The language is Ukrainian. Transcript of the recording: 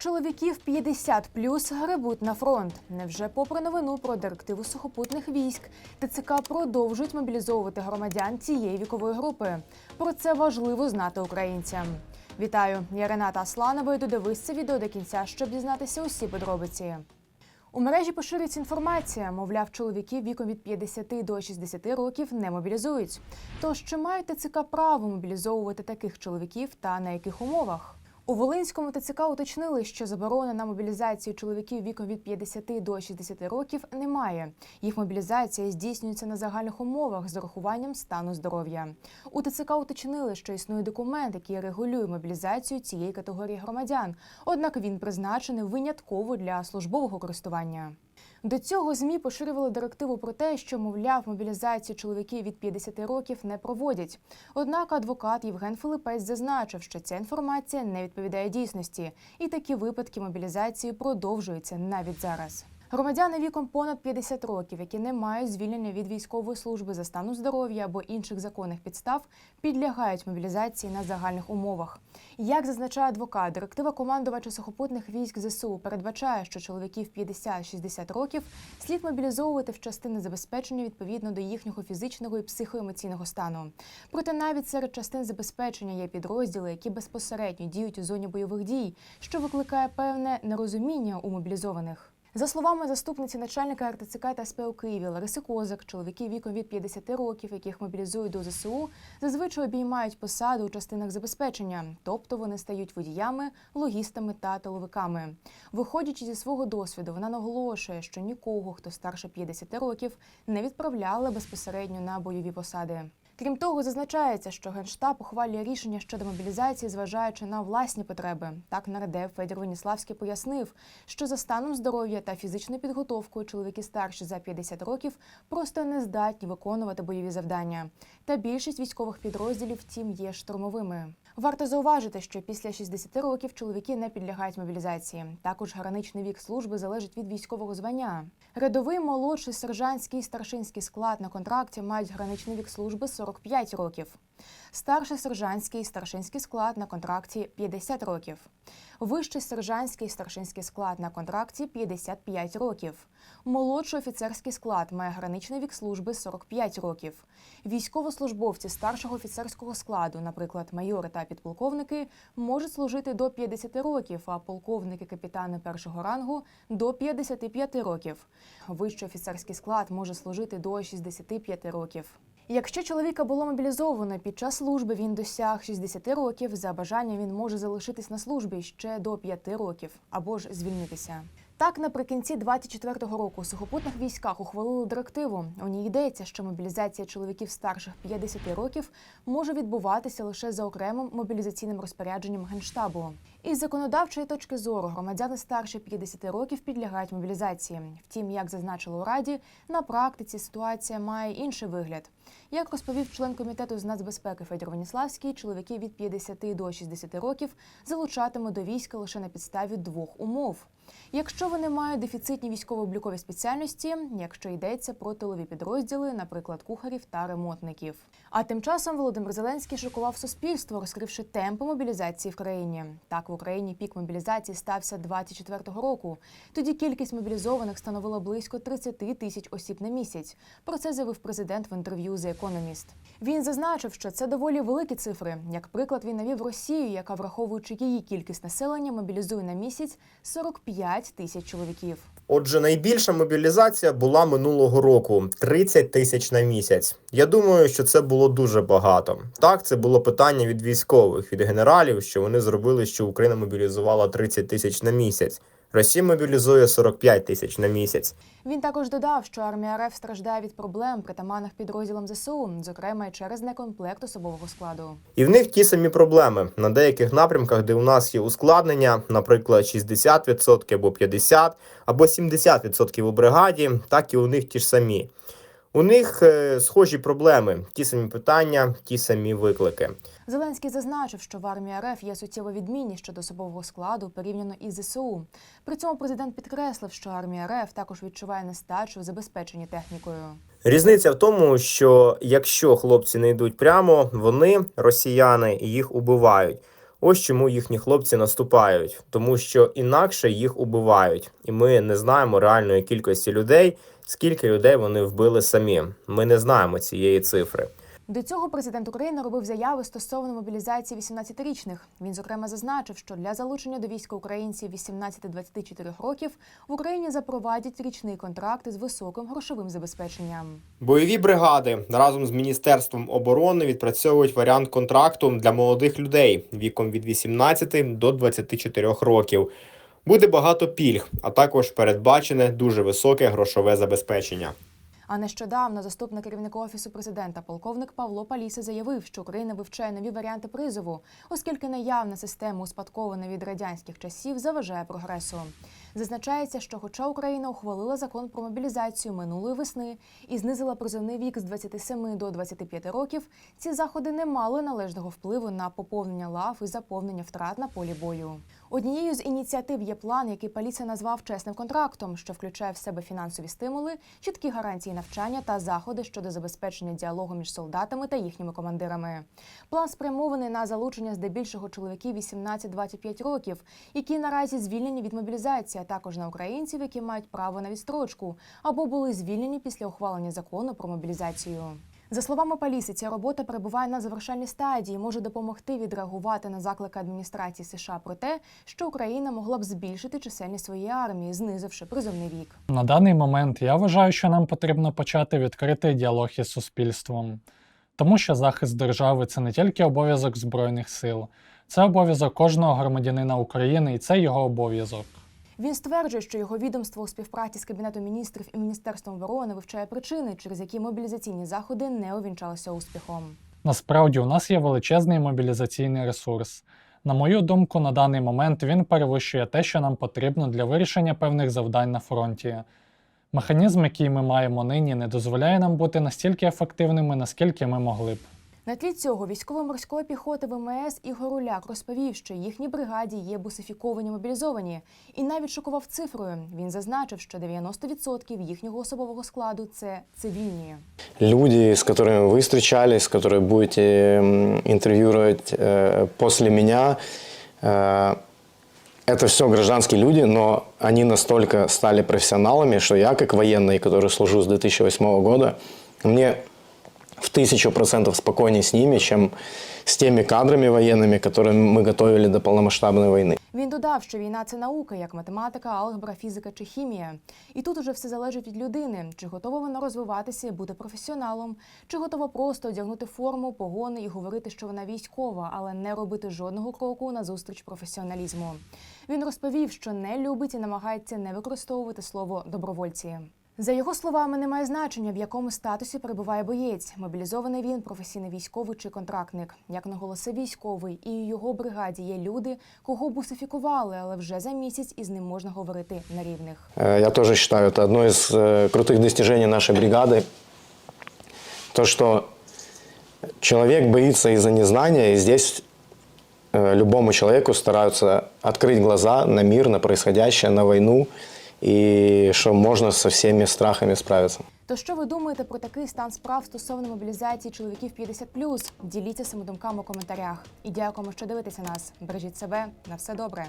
Чоловіків 50 плюс гребуть на фронт. Невже попри новину про директиву сухопутних військ, ТЦК продовжують мобілізовувати громадян цієї вікової групи. Про це важливо знати українцям. Вітаю, я Рената Асланова. і Додивись це відео до кінця, щоб дізнатися усі подробиці. У мережі поширюється інформація, мовляв, чоловіків віком від 50 до 60 років не мобілізують. Тож чи мають ТЦК право мобілізовувати таких чоловіків та на яких умовах? У Волинському ТЦК уточнили, що заборони на мобілізацію чоловіків віком від 50 до 60 років немає. Їх мобілізація здійснюється на загальних умовах з урахуванням стану здоров'я. У ТЦК уточнили, що існує документ, який регулює мобілізацію цієї категорії громадян. Однак він призначений винятково для службового користування. До цього змі поширювали директиву про те, що мовляв мобілізацію чоловіків від 50 років не проводять. Однак адвокат Євген Филипець зазначив, що ця інформація не відповідає дійсності, і такі випадки мобілізації продовжуються навіть зараз. Громадяни віком понад 50 років, які не мають звільнення від військової служби за стану здоров'я або інших законних підстав, підлягають мобілізації на загальних умовах. Як зазначає адвокат, директива командувача сухопутних військ ЗСУ передбачає, що чоловіків 50-60 років слід мобілізовувати в частини забезпечення відповідно до їхнього фізичного і психоемоційного стану. Проте навіть серед частин забезпечення є підрозділи, які безпосередньо діють у зоні бойових дій, що викликає певне нерозуміння у мобілізованих. За словами заступниці начальника РТЦК та СП Києві Лариси Козак, чоловіки віком від 50 років, яких мобілізують до ЗСУ, зазвичай обіймають посади у частинах забезпечення, тобто вони стають водіями, логістами та тиловиками. Виходячи зі свого досвіду, вона наголошує, що нікого, хто старше 50 років, не відправляли безпосередньо на бойові посади. Крім того, зазначається, що генштаб ухвалює рішення щодо мобілізації, зважаючи на власні потреби. Так нардеп Федір Веніславський пояснив, що за станом здоров'я та фізичною підготовкою чоловіки старші за 50 років просто не здатні виконувати бойові завдання. Та більшість військових підрозділів, втім, є штурмовими. Варто зауважити, що після 60 років чоловіки не підлягають мобілізації. Також граничний вік служби залежить від військового звання. Рядовий, молодший, сержантський старшинський склад на контракті мають граничний вік служби 45 років. Старший сержантський старшинський склад на контракті 50 років. Вищий сержантський старшинський склад на контракті 55 років. Молодший офіцерський склад має граничний вік служби 45 років. Військовослужбовці старшого офіцерського складу, наприклад, майори та підполковники, можуть служити до 50 років, а полковники капітани першого рангу до 55 років. Вищий офіцерський склад може служити до 65 років. Якщо чоловіка було мобілізовано під час служби, він досяг 60 років. За бажанням він може залишитись на службі ще до 5 років або ж звільнитися. Так, наприкінці 24-го року сухопутних військах ухвалили директиву. У ній йдеться, що мобілізація чоловіків старших 50 років може відбуватися лише за окремим мобілізаційним розпорядженням генштабу. Із законодавчої точки зору громадяни старше 50 років підлягають мобілізації. Втім, як зазначили у раді, на практиці ситуація має інший вигляд. Як розповів член комітету з нацбезпеки Федір Веніславський, чоловіки від 50 до 60 років залучатимуть до війська лише на підставі двох умов. Якщо вони мають дефіцитні військово-облікові спеціальності, якщо йдеться про тилові підрозділи, наприклад, кухарів та ремонтників. А тим часом Володимир Зеленський шокував суспільство, розкривши темпи мобілізації в країні. Так в Україні пік мобілізації стався 24-го року. Тоді кількість мобілізованих становила близько 30 тисяч осіб на місяць. Про це заявив президент в інтерв'ю The Economist. Він зазначив, що це доволі великі цифри. Як приклад, він навів Росію, яка, враховуючи її кількість населення, мобілізує на місяць 45 тисяч чоловіків. Отже, найбільша мобілізація була минулого року 30 тисяч на місяць. Я думаю, що це було дуже багато. Так, це було питання від військових, від генералів, що вони зробили, що Україна мобілізувала 30 тисяч на місяць. Росія мобілізує 45 тисяч на місяць. Він також додав, що армія РФ страждає від проблем, притаманних підрозділам ЗСУ, зокрема й через некомплект особового складу. І в них ті самі проблеми на деяких напрямках, де у нас є ускладнення, наприклад, 60% або 50% або 70% у бригаді, так і у них ті ж самі. У них е, схожі проблеми, ті самі питання, ті самі виклики. Зеленський зазначив, що в армії РФ є суттєва відмінність щодо особового складу порівняно із ЗСУ. При цьому президент підкреслив, що армія РФ також відчуває нестачу в забезпеченні технікою. Різниця в тому, що якщо хлопці не йдуть прямо, вони росіяни їх убивають. Ось чому їхні хлопці наступають, тому що інакше їх убивають, і ми не знаємо реальної кількості людей, скільки людей вони вбили самі. Ми не знаємо цієї цифри. До цього президент України робив заяви стосовно мобілізації 18-річних. Він зокрема зазначив, що для залучення до війська українців 18-24 років в Україні запровадять річний контракт з високим грошовим забезпеченням. Бойові бригади разом з міністерством оборони відпрацьовують варіант контракту для молодих людей віком від 18 до 24 років. Буде багато пільг, а також передбачене дуже високе грошове забезпечення. А нещодавно заступник керівника офісу президента, полковник Павло Паліса, заявив, що Україна вивчає нові варіанти призову, оскільки наявна система, успадкована від радянських часів, заважає прогресу. Зазначається, що, хоча Україна ухвалила закон про мобілізацію минулої весни і знизила призовний вік з 27 до 25 років, ці заходи не мали належного впливу на поповнення лав і заповнення втрат на полі бою. Однією з ініціатив є план, який Паліса назвав чесним контрактом, що включає в себе фінансові стимули, чіткі гарантії навчання та заходи щодо забезпечення діалогу між солдатами та їхніми командирами. План спрямований на залучення здебільшого чоловіків 18-25 років, які наразі звільнені від мобілізації, також на українців, які мають право на відстрочку або були звільнені після ухвалення закону про мобілізацію. За словами Паліси, ця робота перебуває на завершальній стадії, може допомогти відреагувати на заклики адміністрації США про те, що Україна могла б збільшити чисельність своєї армії, знизивши призовний вік. На даний момент я вважаю, що нам потрібно почати відкритий діалог із суспільством, тому що захист держави це не тільки обов'язок Збройних сил, це обов'язок кожного громадянина України, і це його обов'язок. Він стверджує, що його відомство у співпраці з Кабінетом міністрів і Міністерством оборони вивчає причини, через які мобілізаційні заходи не увінчалися успіхом. Насправді, у нас є величезний мобілізаційний ресурс. На мою думку, на даний момент він перевищує те, що нам потрібно для вирішення певних завдань на фронті. Механізм, який ми маємо нині, не дозволяє нам бути настільки ефективними, наскільки ми могли б. На тлі цього військово-морської піхоти ВМС Ігор Уляк розповів, що їхній бригаді є бусифіковані мобілізовані, і навіть шокував цифрою. Він зазначив, що 90% їхнього особового складу це цивільні. люди, с которыми вы встречались, с которыми будете м, интервьюировать э, после меня, э, это все гражданские люди, но они настолько стали профессионалами, что я, как военный, который служу с 2008 года, мне в тысячу процентов спокойнее с ними, чем с теми кадрами военными, которые мы готовили до полномасштабной войны. Він додав, що війна це наука, як математика, алгебра, фізика чи хімія. І тут уже все залежить від людини, чи готова вона розвиватися і бути професіоналом, чи готова просто одягнути форму, погони і говорити, що вона військова, але не робити жодного кроку назустріч професіоналізму. Він розповів, що не любить і намагається не використовувати слово добровольці. За його словами, немає значення, в якому статусі перебуває боєць. Мобілізований він, професійний військовий чи контрактник. Як наголосив військовий, і у його бригаді є люди, кого бусифікували, але вже за місяць із ним можна говорити на рівних. Э, Я тоже считаю, это одно из э, крутых достижений нашей бригады. То, что человек боится из-за незнания, и здесь э, любому человеку стараются открыть глаза на мир, на происходящее, на войну, и что можно со всеми страхами справиться. То що ви думаєте про такий стан справ стосовно мобілізації чоловіків 50+. Діліться своїми думками у коментарях. І дякуємо, що дивитеся нас. Бережіть себе на все добре.